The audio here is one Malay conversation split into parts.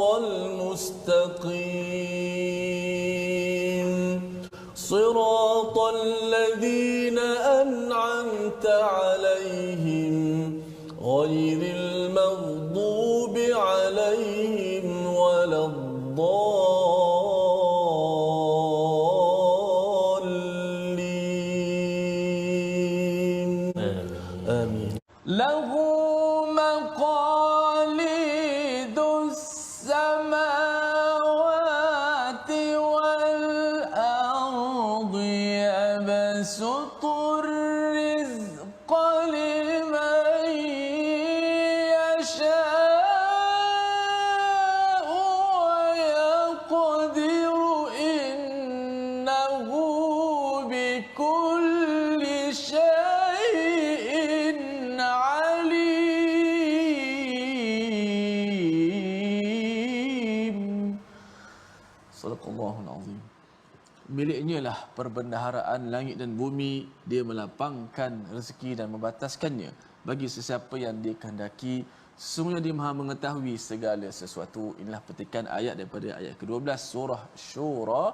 الصراط المستقيم. صراط الذين أنعمت عليهم غير المغضوب عليهم ولا الضالين. آمين. له مقاليد بكل شيء عليم صدق الله العظيم Miliknya lah perbendaharaan langit dan bumi. Dia melapangkan rezeki dan membataskannya bagi sesiapa yang dia kehendaki. Sesungguhnya dia maha mengetahui segala sesuatu. Inilah petikan ayat daripada ayat ke-12 surah Syura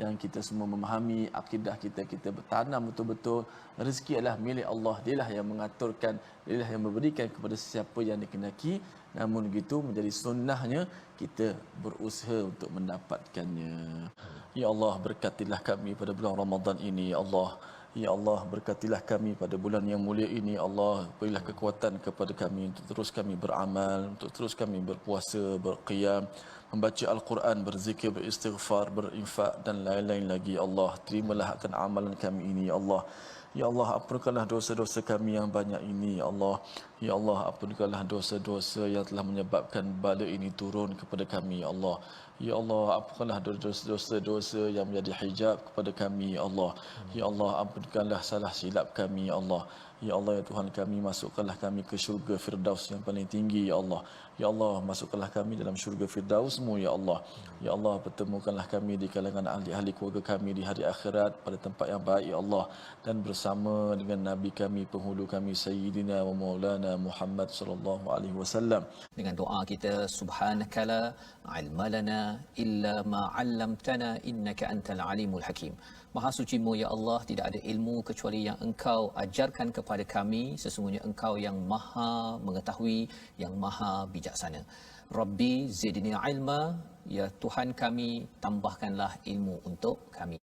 yang kita semua memahami akidah kita kita bertanam betul-betul. Rezeki adalah milik Allah. Dialah yang mengaturkan dialah yang memberikan kepada sesiapa yang dikehendaki namun begitu menjadi sunnahnya kita berusaha untuk mendapatkannya. Ya Allah berkatilah kami pada bulan Ramadan ini ya Allah Ya Allah berkatilah kami pada bulan yang mulia ini. Allah berilah kekuatan kepada kami untuk terus kami beramal untuk terus kami berpuasa berqiyam membaca al-Quran berzikir beristighfar berinfak dan lain-lain lagi. Allah terimalah akan amalan kami ini Ya Allah Ya Allah ampunkanlah dosa-dosa kami yang banyak ini Ya Allah. Ya Allah ampunkanlah dosa-dosa yang telah menyebabkan bala ini turun kepada kami Ya Allah. Ya Allah ampunkanlah dosa-dosa yang menjadi hijab kepada kami Ya Allah. Ya Allah ampunkanlah salah silap kami Ya Allah. Ya Allah ya Tuhan kami masukkanlah kami ke syurga Firdaus yang paling tinggi ya Allah. Ya Allah masukkanlah kami dalam syurga Firdausmu ya Allah. Ya Allah pertemukanlah kami di kalangan ahli-ahli keluarga kami di hari akhirat pada tempat yang baik ya Allah. Dan bersama dengan nabi kami penghulu kami Sayyidina wa Maulana Muhammad sallallahu alaihi wasallam. dengan doa kita subhanakala ilmalana illa ma 'allamtana innaka antal alimul hakim. Maha sucimu ya Allah tidak ada ilmu kecuali yang engkau ajarkan kepada kami. Sesungguhnya engkau yang maha mengetahui yang maha bijaksana. Rabbi zidni ilma. Ya tuhan kami tambahkanlah ilmu untuk kami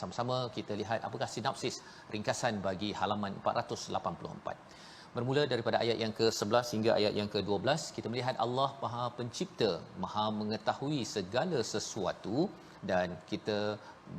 Sama-sama kita lihat apakah sinopsis ringkasan bagi halaman 484. Bermula daripada ayat yang ke-11 hingga ayat yang ke-12, kita melihat Allah Maha Pencipta, Maha mengetahui segala sesuatu dan kita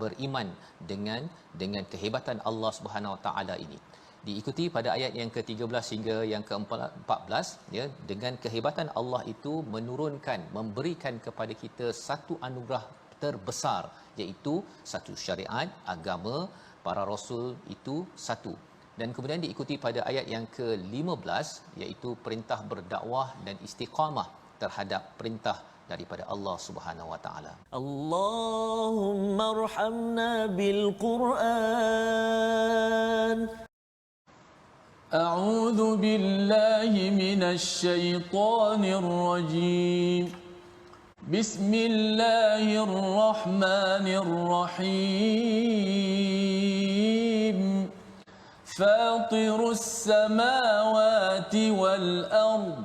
beriman dengan dengan kehebatan Allah Subhanahu Wa Taala ini diikuti pada ayat yang ke-13 hingga yang ke-14 ya dengan kehebatan Allah itu menurunkan memberikan kepada kita satu anugerah terbesar iaitu satu syariat agama para rasul itu satu dan kemudian diikuti pada ayat yang ke-15 iaitu perintah berdakwah dan istiqamah terhadap perintah daripada Allah Subhanahu wa taala. Allahummarhamna bilquran أعوذ بالله من الشيطان الرجيم. بسم الله الرحمن الرحيم. فاطر السماوات والأرض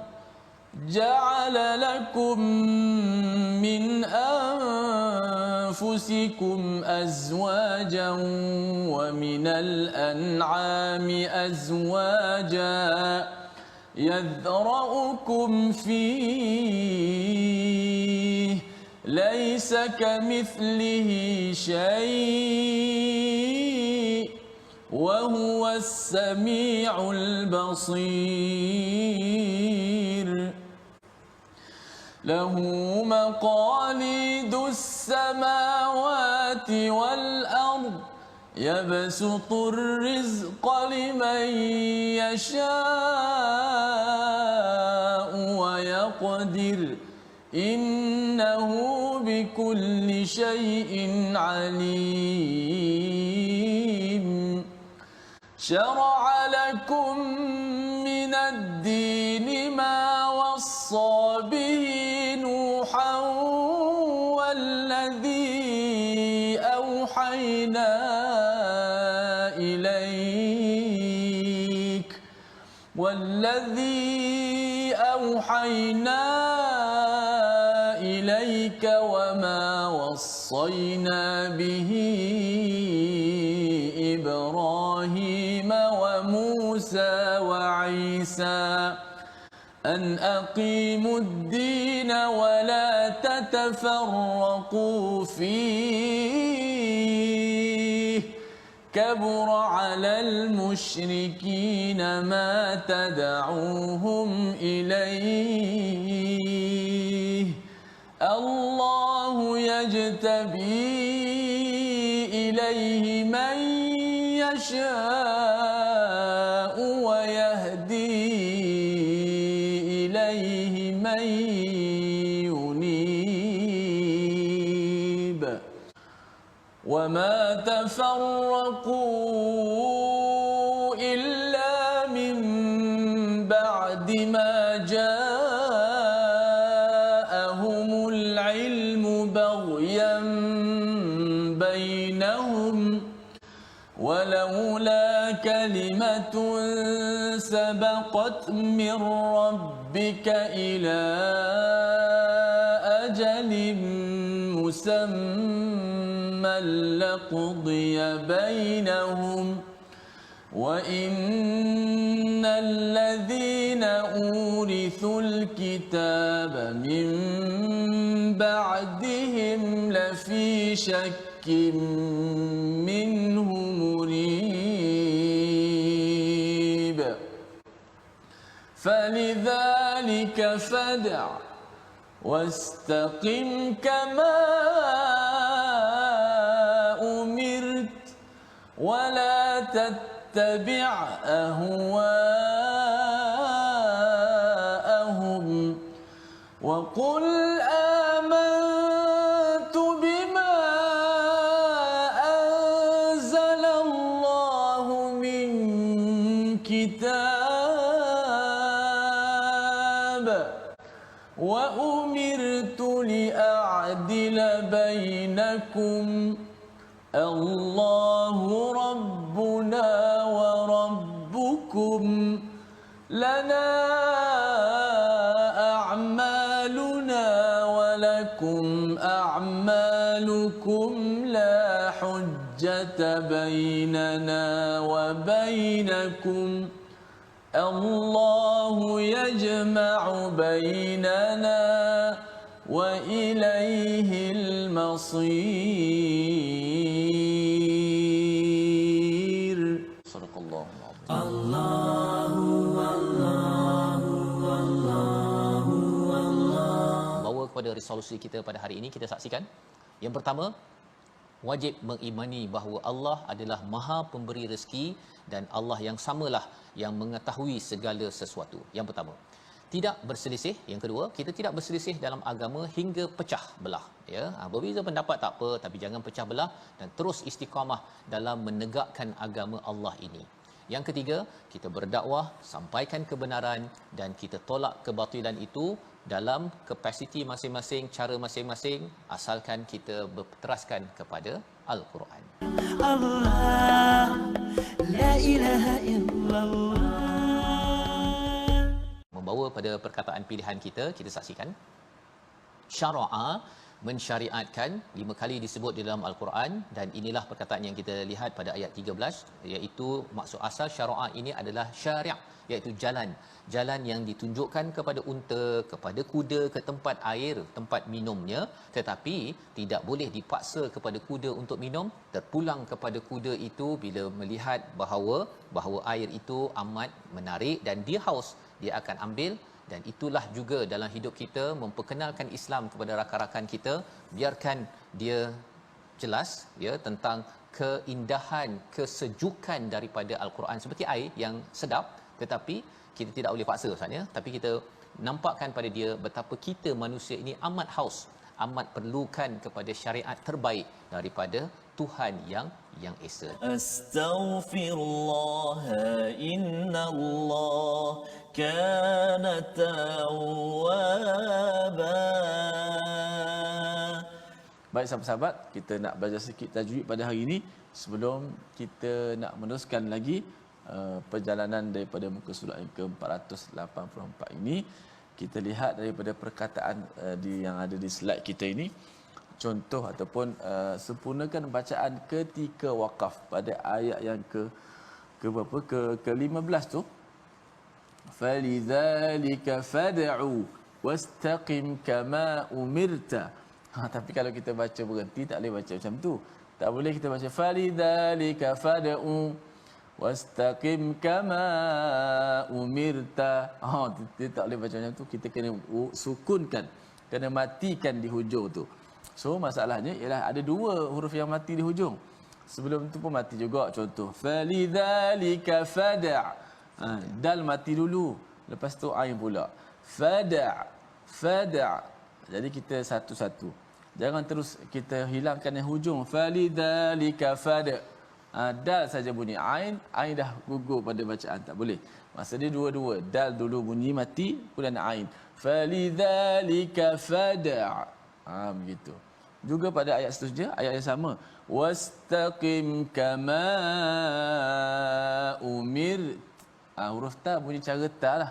جعل لكم من أنفسكم أزواجا ومن الأنعام أزواجا يذرأكم فيه ليس كمثله شيء وهو السميع البصير. له مقاليد السماوات والأرض يبسط الرزق لمن يشاء ويقدر. إنه بكل شيء عليم. شرع لكم أوحينا إليك. والذي أوحينا إليك وما وصينا به إبراهيم وموسى وعيسى. أن أقيموا الدين ولا تتفرقوا فيه. كبر على المشركين ما تدعوهم إليه الله يجتبي إليه من يشاء ويهدي ولولا كلمة سبقت من ربك إلى أجل مسمى لقضي بينهم وإن الذين أورثوا الكتاب من بعدهم لفي شك منه فلذلك فدع واستقم كما أمرت ولا تتبع أهواءهم وقل بينكم الله ربنا وربكم لنا أعمالنا ولكم أعمالكم لا حجة بيننا وبينكم. الله يجمع بيننا وإليه المصير صدق الله العظيم Bawa kepada resolusi kita pada hari ini kita saksikan. Yang pertama, wajib mengimani bahawa Allah adalah Maha Pemberi rezeki dan Allah yang samalah yang mengetahui segala sesuatu. Yang pertama, tidak berselisih. Yang kedua kita tidak berselisih dalam agama hingga pecah belah ya. Ah, berbeza pendapat tak apa tapi jangan pecah belah dan terus istiqamah dalam menegakkan agama Allah ini. Yang ketiga kita berdakwah sampaikan kebenaran dan kita tolak kebatilan itu dalam kapasiti masing-masing cara masing-masing asalkan kita berteraskan kepada al-Quran. Allah la ilaha illallah terbawa pada perkataan pilihan kita kita saksikan. Syara'a mensyariatkan lima kali disebut di dalam al-Quran dan inilah perkataan yang kita lihat pada ayat 13 iaitu maksud asal syara'a ini adalah syari' iaitu jalan. Jalan yang ditunjukkan kepada unta kepada kuda ke tempat air tempat minumnya tetapi tidak boleh dipaksa kepada kuda untuk minum. Terpulang kepada kuda itu bila melihat bahawa bahawa air itu amat menarik dan dia haus dia akan ambil. Dan itulah juga dalam hidup kita memperkenalkan Islam kepada rakan-rakan kita biarkan dia jelas ya tentang keindahan kesejukan daripada al-Quran. Seperti air yang sedap tetapi kita tidak boleh paksa Ustaz ya. Tapi kita nampakkan pada dia betapa kita manusia ini amat haus amat perlukan kepada syariat terbaik daripada Tuhan yang yang esa. Astaghfirullah innallah kana tawwaba. Baik sahabat-sahabat, kita nak belajar sikit tajwid pada hari ini sebelum kita nak meneruskan lagi uh, perjalanan daripada muka surat yang ke-484 ini. Kita lihat daripada perkataan uh, di, yang ada di slide kita ini contoh ataupun uh, sempurnakan bacaan ketika wakaf pada ayat yang ke ke berapa? Ke ke-15 tu. Falidzalika fad'u wastaqim kama umirta. Ha tapi kalau kita baca berhenti tak boleh baca macam tu. Tak boleh kita baca falidzalika fad'u wastaqim kama umirta. Ha kita tak boleh baca macam tu. Kita kena sukunkan. Kena matikan di hujung tu so masalahnya ialah ada dua huruf yang mati di hujung. Sebelum tu pun mati juga contoh. Falidzalika fada' ha, dal mati dulu lepas tu ain pula. Fada' fada' jadi kita satu-satu. Jangan terus kita hilangkan yang hujung. Falidzalika fada' ha, dal saja bunyi ain ain dah gugur pada bacaan. Tak boleh. Masa dia dua-dua. Dal dulu bunyi mati kemudian ain. Falidzalika fada' ha begitu juga pada ayat seterusnya ayat yang sama. Wastaqim kama umir ha, huruf ta bunyi cara ta lah.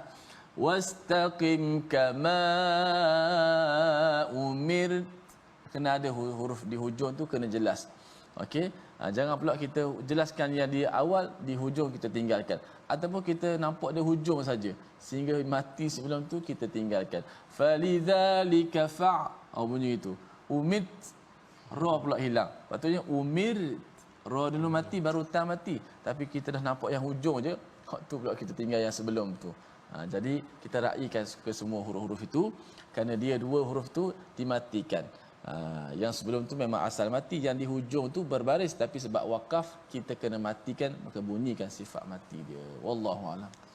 Wastaqim kama umir kena ada hu- huruf di hujung tu kena jelas. Okey? Ha, jangan pula kita jelaskan yang di awal di hujung kita tinggalkan. Ataupun kita nampak dia hujung saja sehingga mati sebelum tu kita tinggalkan. Falidzalika fa. Oh bunyi itu umit ra pula hilang. Patutnya umir ra dulu mati baru ta mati. Tapi kita dah nampak yang hujung je waktu pula kita tinggal yang sebelum tu. Ha, jadi kita raikan ke semua huruf-huruf itu kerana dia dua huruf tu dimatikan. Ha, yang sebelum tu memang asal mati yang di hujung tu berbaris. Tapi sebab wakaf kita kena matikan maka bunyikan sifat mati dia. Wallahu alam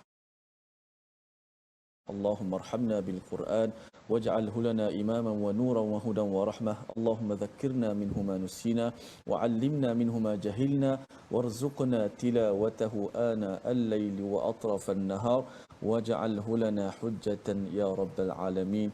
اللهم ارحمنا بالقرآن واجعله لنا إماما ونورا وهدى ورحمة. اللهم ذكرنا منه ما نسينا وعلمنا منه ما جهلنا وارزقنا تلاوته آناء الليل وأطراف النهار واجعله لنا حجة يا رب العالمين.